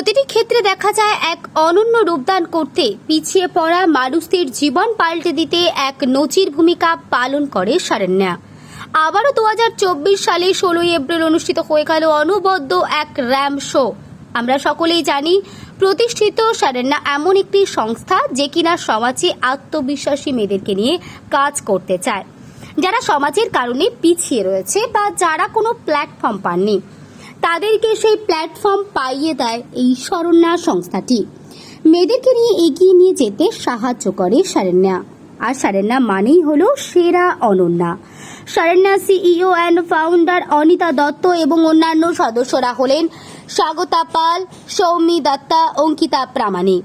প্রতিটি ক্ষেত্রে দেখা যায় এক অনন্য রূপদান করতে পিছিয়ে পড়া মানুষদের জীবন পাল্টে দিতে এক নজির ভূমিকা পালন করে সারেন্যা আবারও দু সালে ষোলোই এপ্রিল অনুষ্ঠিত হয়ে গেল অনবদ্য এক র্যাম শো। আমরা সকলেই জানি, প্রতিষ্ঠিত সারেন্যা এমন একটি সংস্থা যে কিনা সমাজে আত্মবিশ্বাসী মেয়েদেরকে নিয়ে কাজ করতে চায়। যারা সমাজের কারণে পিছিয়ে রয়েছে বা যারা কোনো প্ল্যাটফর্ম পাননি। তাদেরকে সেই প্ল্যাটফর্ম পাইয়ে দেয় এই শরণ্যা সংস্থাটি। মেয়েদেরকে নিয়ে এগিয়ে নিয়ে যেতে সাহায্য করে সারেন্যা আর সারেন্যা মানেই হলো সেরা অনন্যা। সারেন্যা CEO and founder Anita Dutta এবং অন্যান্য সদস্যরা হলেন স্বাগতা পাল, সৌমি দত্তা, অঙ্কিতা প্রামাণিক।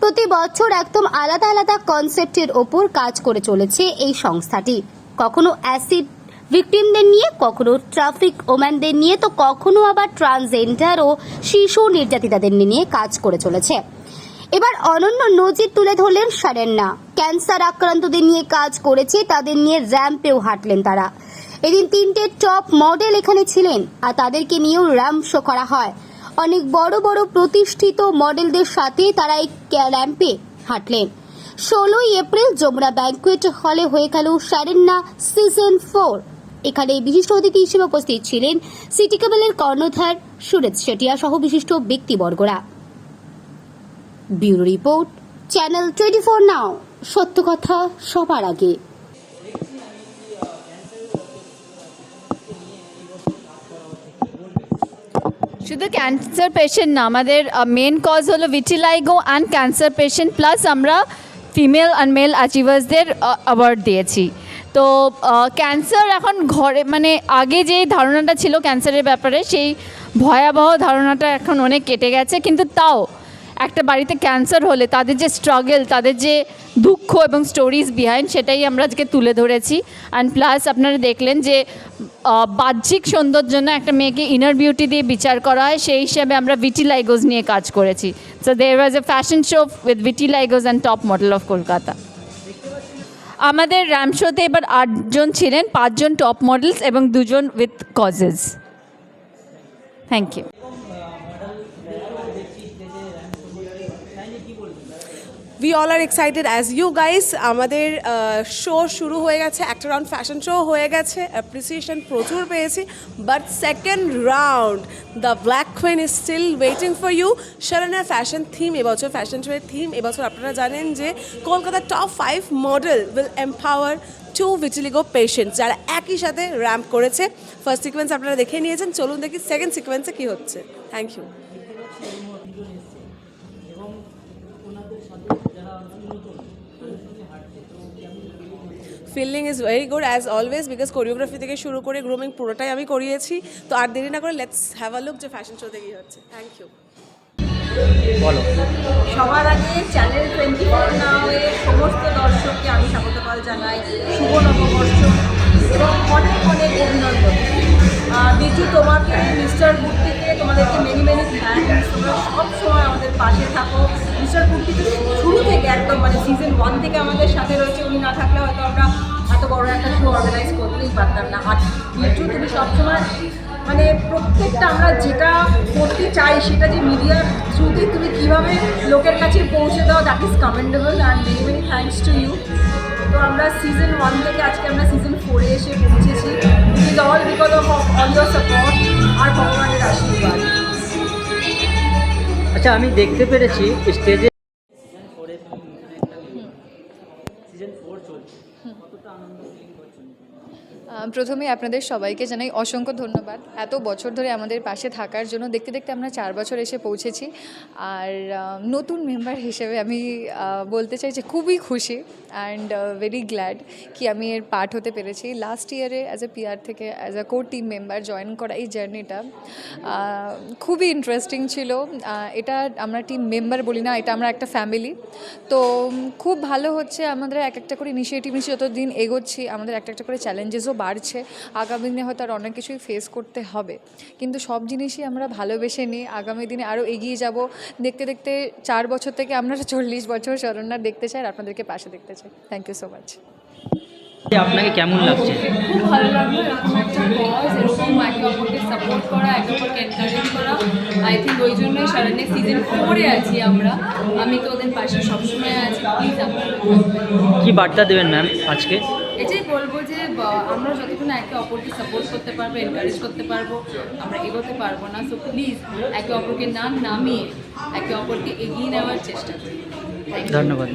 প্রতি বছর একদম আলাদা আলাদা কনসেপ্টের ওপর কাজ করে চলেছে এই সংস্থাটি। কখনো অ্যাসিড ভিকটিমদের নিয়ে কখনো ট্রাফিক ওম্যানদের নিয়ে, তো কখনো আবার ট্রান্সজেন্ডার ও শিশু নির্যাতিতাদের নিয়ে কাজ করে চলেছে। এবার অনন্য নজির তুলে ধরলেন সারেন্না। ক্যান্সার আক্রান্তদের নিয়ে কাজ করেছে, তাদের নিয়ে র্যাম্পেও হাঁটলেন তারা। এদিন তিনটে টপ মডেল এখানে ছিলেন, আর তাদেরকে নিয়েও র্যাম্প শো করা হয়। অনেক বড় বড় প্রতিষ্ঠিত মডেলদের সাথে তারা এই র্যাম্পে হাঁটলেন। ষোলোই এপ্রিল যমুনা ব্যাংকুয়েট হলে হয়ে গেল সারেন্না সিজন ফোর এখানে বিশিষ্ট অতিথি হিসেবে উপস্থিত ছিলেন সিটি কেবলের কর্ণধার সুরেশ শেটিয়া সহ বিশিষ্ট ব্যক্তিবর্গরা। Bureau report, channel twenty four now, সত্য কথা সবার আগে। শুধু ক্যান্সার পেশেন্ট না, আমাদের মেন কজ হলো vitiligo and cancer patient plus আমরা ফিমেল অ্যান্ড মেল অ্যাচিভার্সদের অ্যাওয়ার্ড দিয়েছি। তো ক্যান্সার এখন ঘরে মানে আগে যে ধারণাটা ছিল ক্যান্সারের ব্যাপারে, সেই ভয়াবহ ধারণাটা এখন অনেক কেটে গেছে। কিন্তু তাও একটা বাড়িতে ক্যান্সার হলে, তাদের যে স্ট্রাগল তাদের যে দুঃখ এবং স্টোরিজ বিহাইন্ড সেটাই আমরা আজকে তুলে ধরেছি। অ্যান্ড প্লাস আপনারা দেখলেন যে বাহ্যিক সৌন্দর্য একটা মেয়েকে ইনার বিউটি দিয়ে বিচার করা হয়, সেই হিসাবে আমরা ভিটিলাইগোজ নিয়ে কাজ করেছি। So there was a fashion show with vitiligos and top model of Kolkata আমাদের র্যাম শোতে এবার আটজন ছিলেন, পাঁচজন টপ মডেলস এবং দুজন with causes thank you we all are excited as you guys আমাদের শো শুরু হয়ে গেছে একটা রাউন্ড ফ্যাশন শো হয়ে গেছে অ্যাপ্রিসিয়েশন প্রচুর পেয়েছি but second round the black queen is still waiting for you শরণের fashion theme এবছর ফ্যাশন শোয়ের থিম এবছর আপনারা জানেন যে কলকাতার top five model will empower to vitiligo patients যারা একই সাথে র্যাম্প করেছে। ফার্স্ট সিকোয়েন্স আপনারা দেখে নিয়েছেন, চলুন দেখি সেকেন্ড সিকোয়েন্সে কী হচ্ছে। Thank you fielding is very good as always because choreography থেকে শুরু করে গ্রুমিং পুরোটাই আমি করিয়েছি। তো আর দেরি না করে লেটস হ্যাভ আ লুক যে ফ্যাশন শোতে কী হচ্ছে। থ্যাংক ইউ বলো। সবার আগে চ্যানেল টোয়েন্টি ফোর নাওয়ের সমস্ত দর্শককে আমি স্বাগত পাল জানাই। শুভ নববর্ষ। এবং অনেক অনেক অভিনন্দন। বিজু তোমাকে মিস্টার কুর্তিকে তোমাদেরকে মেনি মেনি থ্যাংকস তোমরা সব থাকো মিস্টার কুর্তি তো শুরু থেকে একদম মানে সিজন ওয়ান থেকে আমাদের সাথে রয়েছে, উনি না থাকলে হয়তো আমরা এত বড় একটা শো অর্গানাইজ করতেই পারতাম না। আর বিজু তুমি সবসময় মানে প্রত্যেকটা আমরা যেটা করতে চাই, সেটা যে মিডিয়ার থ্রুতে তুমি কীভাবে লোকের কাছে পৌঁছে দাও that is commendable and very very thanks to you তো আমরা সিজন ওয়ান থেকে আজকে আমরা সিজন ফোরে এসে পৌঁছেছি। It is all because of all your support আর আচ্ছা আমি দেখতে পেরেছি স্টেজে প্রথমে আপনাদের সবাইকে জানাই অসংখ্য ধন্যবাদ। এত বছর ধরে আমাদের পাশে থাকার জন্য দেখতে দেখতে আমরা চার বছর এসে পৌঁছেছি। আর নতুন মেম্বার হিসেবে আমি বলতে চাই যে খুবই খুশি অ্যান্ড ভেরি গ্ল্যাড কি আমি এর পার্ট হতে পেরেছি। লাস্ট ইয়ারে অ্যাজ এ পিআর থেকে as a core team member join করা এই জার্নিটা খুবই ইন্টারেস্টিং ছিল। এটা আমরা টিম মেম্বার বলি না, এটা আমরা একটা ফ্যামিলি তো খুব ভালো হচ্ছে আমাদের এক একটা করে ইনিশিয়েটিভ নিয়ে যত দিন এগোচ্ছি, আমাদের একটা একটা করে চ্যালেঞ্জেসও বাড়ছে। আগামী দিনে হয়তো আর অনেক কিছুই ফেস করতে হবে। কিন্তু সব জিনিসই আমরা ভালোবেসে নিই। আগামী দিনে আরও এগিয়ে যাব। দেখতে দেখতে চার বছর থেকে আমরা চল্লিশ বছর শরণার দেখতে চাই আর আপনাদেরকে পাশে দেখতে চাই। থ্যাংক ইউ সো মাচ আপনাকে কেমন লাগছে? খুব ভালো লাগল। এরকম একটা কজ এরকম একে অপরকে সাপোর্ট করা একে অপরকে এনকারেজ করা। আই থিঙ্ক ওই জন্যই সারানে সিজন ফোরে আছি আমরা। আমি তো ওদের পাশে সবসময় আছি। প্লিজ আপনারা কি বার্তা দেবেন ম্যাম আজকে? এটাই বলব যে আমরা যতক্ষণ একে অপরকে সাপোর্ট করতে পারব এনকারেজ করতে পারব, আমরা এগোতে পারব না। সো প্লিজ একে অপরকে না নামিয়ে একে অপরকে এগিয়ে নেওয়ার চেষ্টা করি। ধন্যবাদ